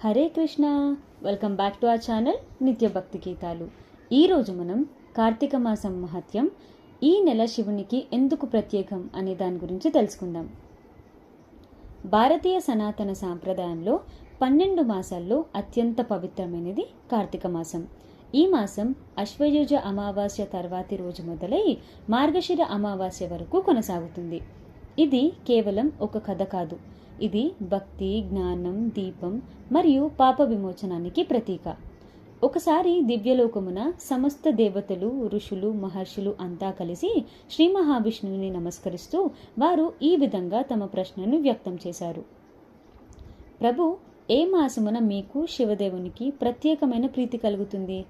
Hare Krishna. Welcome back to our channel Nitya Bhakti Geetalu ఈరోజు మనం కార్తీక మాసం మహత్యం ఈ నెల శివునికి ఎందుకు ప్రత్యేకం అనే దాని గురించి తెలుసుకుందాం. భారతీయ సనాతన సాంప్రదాయంలో పన్నెండు మాసాల్లో అత్యంత పవిత్రమైనది కార్తీక మాసం. ఈ మాసం అశ్వయుజ అమావాస్య తర్వాతి రోజు మొదలై మార్గశిర అమావాస్య వరకు కొనసాగుతుంది. ఇది కేవలం ఒక కథ కాదు ఇది భక్తి జ్ఞానం దీపం మరియు పాప విమోచనానికి ప్రతీక. ఒకసారి దివ్యలోకమున సమస్త దేవతలు ఋషులు మహర్షులు అంతా కలిసి శ్రీ మహావిష్ణువుని నమస్కరిస్తూ వారు ఈ విధంగా తమ ప్రశ్నను వ్యక్తం చేశారు. ప్రభు ఏ మాసమున మీకు శివదేవునికి ప్రత్యేకమైన ప్రీతి కలుగుతుంది?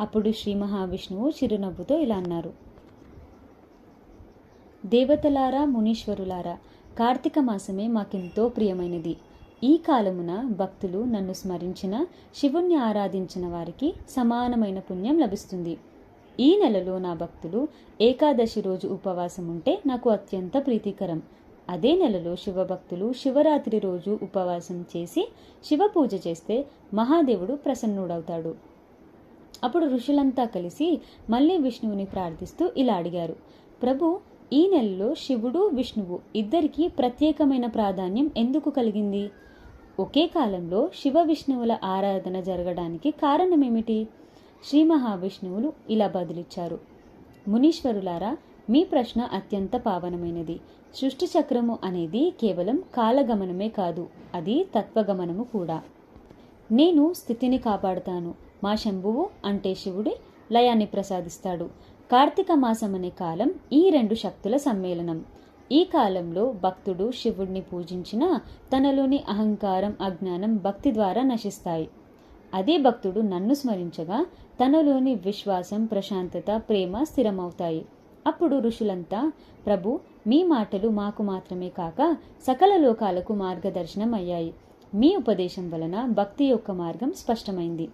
అప్పుడు శ్రీ మహావిష్ణువు చిరునవ్వుతో ఇలా అన్నారు. దేవతలారా మునీశ్వరులారా కార్తీక మాసమే మాకెంతో ప్రియమైనది. ఈ కాలమున భక్తులు నన్ను స్మరించిన శివుణ్ణి ఆరాధించిన వారికి సమానమైన పుణ్యం లభిస్తుంది. ఈ నెలలో నా భక్తులు ఏకాదశి రోజు ఉపవాసం ఉంటే నాకు అత్యంత ప్రీతికరం. అదే నెలలో శివభక్తులు శివరాత్రి రోజు ఉపవాసం చేసి శివ పూజ చేస్తే మహాదేవుడు ప్రసన్నుడవుతాడు. అప్పుడు ఋషులంతా కలిసి మళ్ళీ విష్ణువుని ప్రార్థిస్తూ ఇలా అడిగారు. ప్రభు ఈ నెలలో శివుడు విష్ణువు ఇద్దరికీ ప్రత్యేకమైన ప్రాధాన్యం ఎందుకు కలిగింది? ఒకే కాలంలో శివ విష్ణువుల ఆరాధన జరగడానికి కారణమేమిటి? శ్రీ మహావిష్ణువులు ఇలా బదులిచ్చారు. మునీశ్వరులారా మీ ప్రశ్న అత్యంత పావనమైనది. సృష్టి చక్రము అనేది కేవలం కాలగమనమే కాదు అది తత్వగమనము కూడా. నేను స్థితిని కాపాడుతాను. మా శంభువు అంటే శివుడి లయాన్ని ప్రసాదిస్తాడు. కార్తీక మాసం అనే కాలం ఈ రెండు శక్తుల సమ్మేళనం. ఈ కాలంలో భక్తుడు శివుడిని పూజించిన తనలోని అహంకారం అజ్ఞానం భక్తి ద్వారా నశిస్తాయి. అదే భక్తుడు నన్ను స్మరించగా తనలోని విశ్వాసం ప్రశాంతత ప్రేమ స్థిరమవుతాయి. అప్పుడు ఋషులంతా ప్రభు మీ మాటలు మాకు మాత్రమే కాక సకల లోకాలకు మార్గదర్శనం అయ్యాయి. మీ ఉపదేశం వలన భక్తి యొక్క మార్గం స్పష్టమైంది.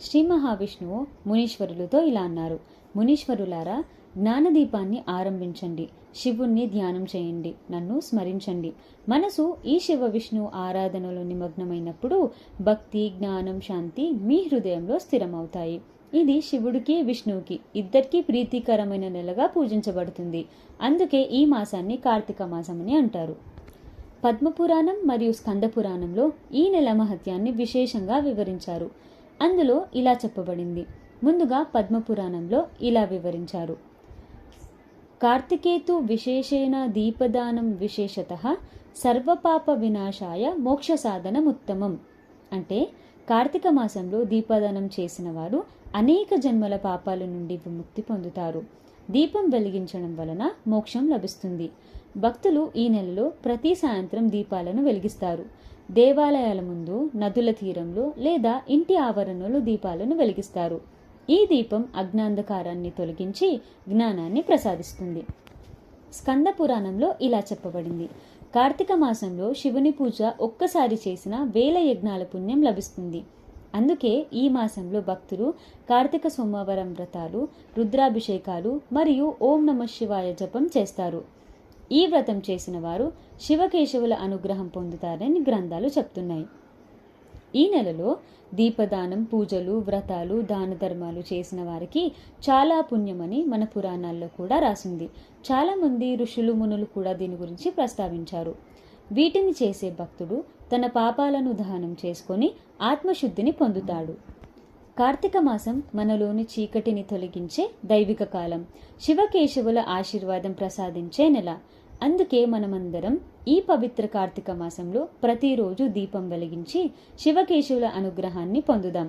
శ్రీ మహావిష్ణువు మునీశ్వరులతో ఇలా అన్నారు. మునీశ్వరులారా జ్ఞానదీపాన్ని ఆరంభించండి. శివుణ్ణి ధ్యానం చేయండి. నన్ను స్మరించండి. మనసు ఈ శివ విష్ణు ఆరాధనలో నిమగ్నమైనప్పుడు భక్తి జ్ఞానం శాంతి మీ హృదయంలో స్థిరమవుతాయి. ఇది శివుడికి విష్ణువుకి ఇద్దరికీ ప్రీతికరమైన నెలగా పూజించబడుతుంది. అందుకే ఈ మాసాన్ని కార్తీక మాసమని అంటారు. పద్మపురాణం మరియు స్కందపురాణంలో ఈ నెల మహత్యాన్ని విశేషంగా వివరించారు. అందులో ఇలా చెప్పబడింది. ముందుగా పద్మపురాణంలో ఇలా వివరించారు. కార్తికేతు విశేషేణ దీపదానం విశేషత సర్వపాప వినాశాయ మోక్ష సాధనం ఉత్తమం. అంటే కార్తీక మాసంలో దీపదానం చేసిన వారు అనేక జన్మల పాపాల నుండి విముక్తి పొందుతారు. దీపం వెలిగించడం వలన మోక్షం లభిస్తుంది. భక్తులు ఈ నెలలో ప్రతి సాయంత్రం దీపాలను వెలిగిస్తారు. దేవాలయాల ముందు నదుల తీరంలో లేదా ఇంటి ఆవరణలో దీపాలను వెలిగిస్తారు. ఈ దీపం అజ్ఞాంధకారాన్ని తొలగించి జ్ఞానాన్ని ప్రసాదిస్తుంది. స్కంద పురాణంలో ఇలా చెప్పబడింది. కార్తీక మాసంలో శివుని పూజ ఒక్కసారి చేసిన వేల యజ్ఞాల పుణ్యం లభిస్తుంది. అందుకే ఈ మాసంలో భక్తులు కార్తీక సోమవారం వ్రతాలు రుద్రాభిషేకాలు మరియు ఓం నమ శివాయ జపం చేస్తారు. ఈ వ్రతం చేసిన వారు శివకేశవుల అనుగ్రహం పొందుతారని గ్రంథాలు చెప్తున్నాయి. ఈ నెలలో దీపదానం పూజలు వ్రతాలు దాన ధర్మాలు చేసిన వారికి చాలా పుణ్యమని మన పురాణాల్లో కూడా రాసింది. చాలామంది ఋషులు మునులు కూడా దీని గురించి ప్రస్తావించారు. వీటిని చేసే భక్తుడు తన పాపాలను దహనం చేసుకొని ఆత్మశుద్ధిని పొందుతాడు. కార్తీక మాసం మనలోని చీకటిని తొలగించే దైవిక కాలం శివకేశవుల ఆశీర్వాదం ప్రసాదించే నెల అందుకే మనమందరం ఈ పవిత్ర కార్తీక మాసంలో ప్రతిరోజు దీపం వెలిగించి శివకేశవుల అనుగ్రహాన్ని పొందుదాం.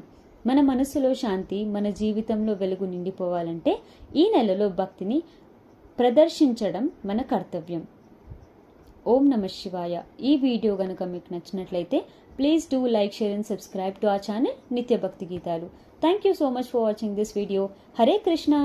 మన మనసులో శాంతి మన జీవితంలో వెలుగు నిండిపోవాలంటే ఈ నెలలో భక్తిని ప్రదర్శించడం మన కర్తవ్యం. ఓం నమ శివాయ. ఈ వీడియో కనుక మీకు నచ్చినట్లయితే please do like share and subscribe to ఆ channel Nitya Bhakti Geetalu. Thank you so much for watching this video Hare Krishna